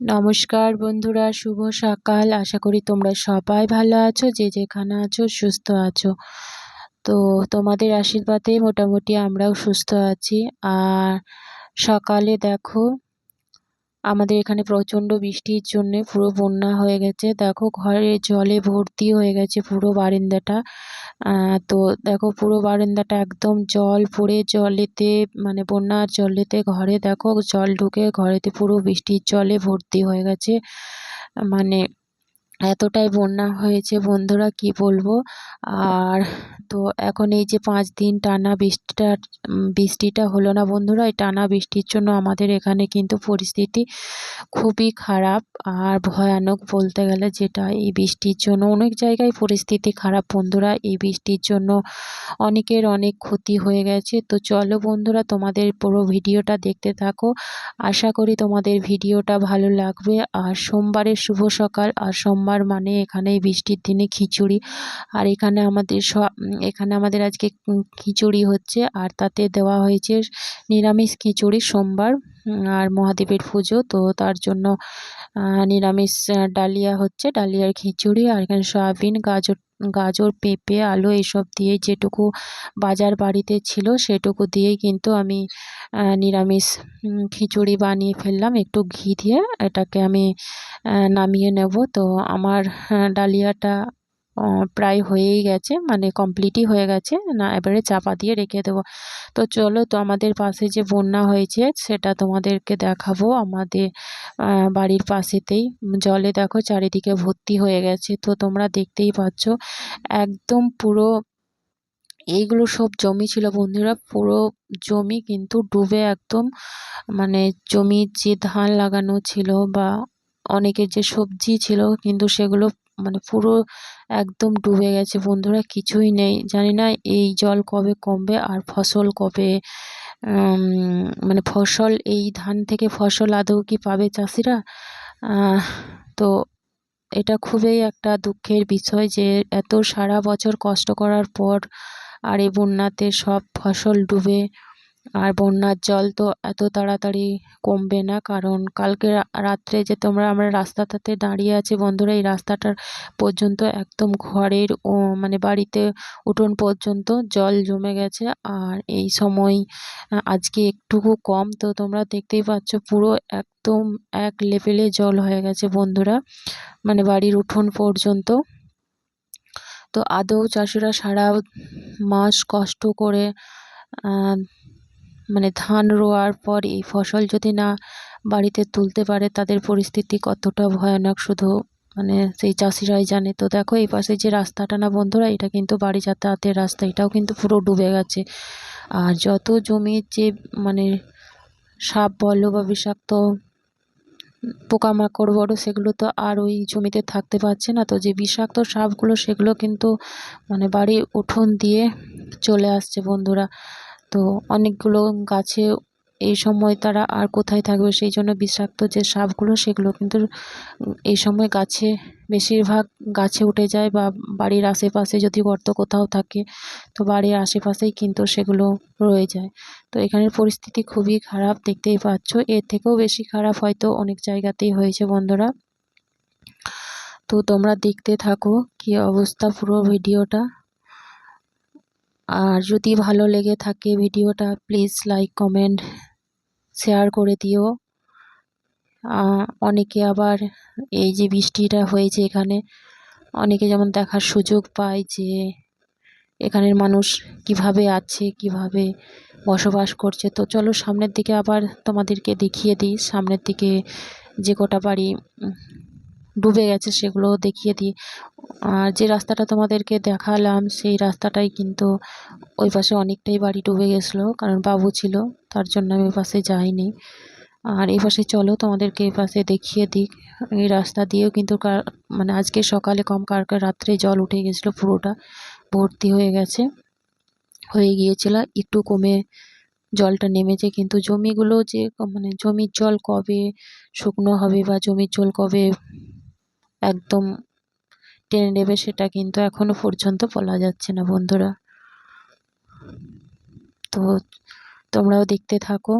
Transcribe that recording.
নমস্কার বন্ধুরা, শুভ সকাল। আশা করি তোমরা সবাই ভালো আছো, যে যেখানে আছো সুস্থ আছো। তো তোমাদের আশীর্বাদে মোটামুটি আমরাও সুস্থ আছি। আর সকালে দেখো আমাদের এখানে প্রচণ্ড বৃষ্টির জন্যে পুরো বন্যা হয়ে গেছে। দেখো, ঘরে জলে ভর্তি হয়ে গেছে পুরো বারিন্দাটা। তো দেখো, পুরো বারান্দাটা একদম জল পড়ে জলেতে মানে বন্যার জলেতে ঘরে। দেখো, জল ঢুকে ঘরেতে পুরো বৃষ্টির জলে ভর্তি হয়ে গেছে। মানে এতটাই বন্যা হয়েছে, বন্ধুরা কি বলব? আর তো এখন এই যে পাঁচ দিন টানা বৃষ্টিটা বৃষ্টিটা হলো না বন্ধুরা, এই টানা বৃষ্টির জন্য আমাদের এখানে কিন্তু পরিস্থিতি খুবই খারাপ। আর ভয়ানক বলতে গেলে যেটা, এই বৃষ্টির জন্য অনেক জায়গায় পরিস্থিতি খারাপ বন্ধুরা, এই বৃষ্টির জন্য অনেকের অনেক ক্ষতি হয়ে গেছে। তো চলো বন্ধুরা, তোমাদের পুরো ভিডিওটা দেখতে থাকো। আশা করি তোমাদের ভিডিওটা ভালো লাগবে। আর সোমবারের শুভ সকাল, আর সোমবার মানে এখানে বৃষ্টির দিনে খিচুড়ি। আর এখানে আমাদের সব এখানে আমাদের আজকে খিচুড়ি হচ্ছে। আর তাতে দেওয়া হয়েছে নিরামিষ খিচুড়ি সোমবার। আর মহাদেবের পুজো। তো তার জন্য নিরামিষ ডালিয়া হচ্ছে। ডালিয়ার খিচুড়ি আর এখানে সয়াবিন, গাজর গাজর, পেঁপে, আলু এইসব দিয়ে যেটুকু বাজার বাড়িতে ছিল সেটুকু দিয়েই কিন্তু আমি নিরামিষ খিচুড়ি বানিয়ে ফেললাম। একটু ঘি দিয়ে এটাকে আমি নামিয়ে নেব। তো আমার ডালিয়াটা প্রায় হয়েই গেছে মানে কমপ্লিটই হয়ে গেছে। না, এবারে চাপা দিয়ে রেখে দেবো। তো চলো, তো আমাদের পাশে যে বন্যা হয়েছে, সেটা তোমাদেরকে দেখাবো। আমাদের বাড়ির পাশেতেই। জলে দেখো, চারিদিকে ভর্তি হয়ে গেছে। তো তোমরা দেখতেই পাচ্ছ, একদম পুরো এইগুলো সব জমি ছিল বন্ধুরা, পুরো জমি কিন্তু ডুবে একদম। মানে জমির যে ধান লাগানো ছিল বা অনেকের যে সবজি ছিল কিন্তু সেগুলো মানে পুরো একদম ডুবে গেছে। বন্ধুরা, কিছুই নেই। জানি না এই জল কবে কমবে আর ফসল কবে মানে ফসল, এই ধান থেকে ফসল আদৌ কি পাবে চাষিরা? তো এটা খুবই একটা দুঃখের বিষয় যে এত সারা বছর কষ্ট করার পর আর এই বন্যাতে সব ফসল ডুবে আর বন্যার জল তো এত তাড়াতাড়ি কমবে না, কারণ কালকে রাত্রে যে তোমরা, আমরা রাস্তাটাতে দাঁড়িয়ে আছি বন্ধুরা, এই রাস্তাটার পর্যন্ত একদম ঘরের, ও মানে বাড়িতে উঠোন পর্যন্ত জল জমে গেছে। আর এই সময় আজকে একটুকু কম, তো তোমরা দেখতেই পাচ্ছ পুরো একদম এক লেভেলে জল হয়ে গেছে বন্ধুরা মানে বাড়ির উঠোন পর্যন্ত। তো আদৌ চাষিরা সারা মাস কষ্ট করে মানে ধান রোয়ার পর এই ফসল যদি না বাড়িতে তুলতে পারে, তাদের পরিস্থিতি কতটা ভয়ানক শুধু মানে সেই চাষিরাই জানে। তো দেখো, এই পাশে যে রাস্তাটা না বন্ধুরা, এটা কিন্তু বাড়ি যাতায়াতের রাস্তা, এটাও কিন্তু পুরো ডুবে গেছে। আর যত জমির যে মানে সাপ বলো বা বিষাক্ত পোকামাকড়, বড়, সেগুলো তো আর ওই জমিতে থাকতে পারছে না। তো যে বিষাক্ত সাপগুলো, সেগুলো কিন্তু মানে বাড়ির উঠোন দিয়ে চলে আসছে বন্ধুরা। তো অনেকগুলো গাছে এই সময় তারা আর কোথায় থাকবে সেই জন্য বিষাক্ত যে সাপগুলো, সেগুলো কিন্তু এই সময় গাছে বেশিরভাগ গাছে উঠে যায় বা বাড়ির আশেপাশে যদি গর্ত কোথাও থাকে তো বাড়ির আশেপাশেই কিন্তু সেগুলো রয়ে যায়। তো এখানের পরিস্থিতি খুবই খারাপ, দেখতেই পাচ্ছ। এর থেকেও বেশি খারাপ হয়তো অনেক জায়গাতেই হয়েছে বন্ধুরা। তো তোমরা দেখতে থাকো কি অবস্থা পুরো ভিডিওটা। আর যদি ভালো লেগে থাকে ভিডিওটা প্লিজ লাইক কমেন্ট শেয়ার করে দিও। অনেকে আবার এই যে বৃষ্টিটা হয়েছে এখানে, অনেকে যেমন দেখার সুযোগ পায় যে এখানের মানুষ কীভাবে আছে, কীভাবে বসবাস করছে। তো চলো সামনের দিকে আবার তোমাদেরকে দেখিয়ে দিই। সামনের দিকে যে কটা বাড়ি ডুবে গেছে সেগুলো দেখিয়ে দিই। আর যে রাস্তাটা তোমাদেরকে দেখালাম, সেই রাস্তাটাই কিন্তু ওই পাশে অনেকটাই বাড়ি ডুবে গেছিল, কারণ বাবু ছিল, তার জন্য আমি ওই পাশে যাইনি। আর এই পাশে চলো, তোমাদেরকে এই পাশে দেখিয়ে দিই। এই রাস্তা দিয়েও কিন্তু মানে আজকে সকালে কম কার, রাত্রে জল উঠে গেছিল পুরোটা, ভর্তি হয়ে গেছে। হয়ে গিয়েছিল, একটু কমে জলটা নেমেছে, কিন্তু জমিগুলো যে মানে জমির জল কবে শুকনো হবে বা জমির জল কবে একদম টেনে নেবে সেটা কিন্তু এখনও পর্যন্ত বলা যাচ্ছে না, বন্ধুরা। তো তোমরাও দেখতে থাকো।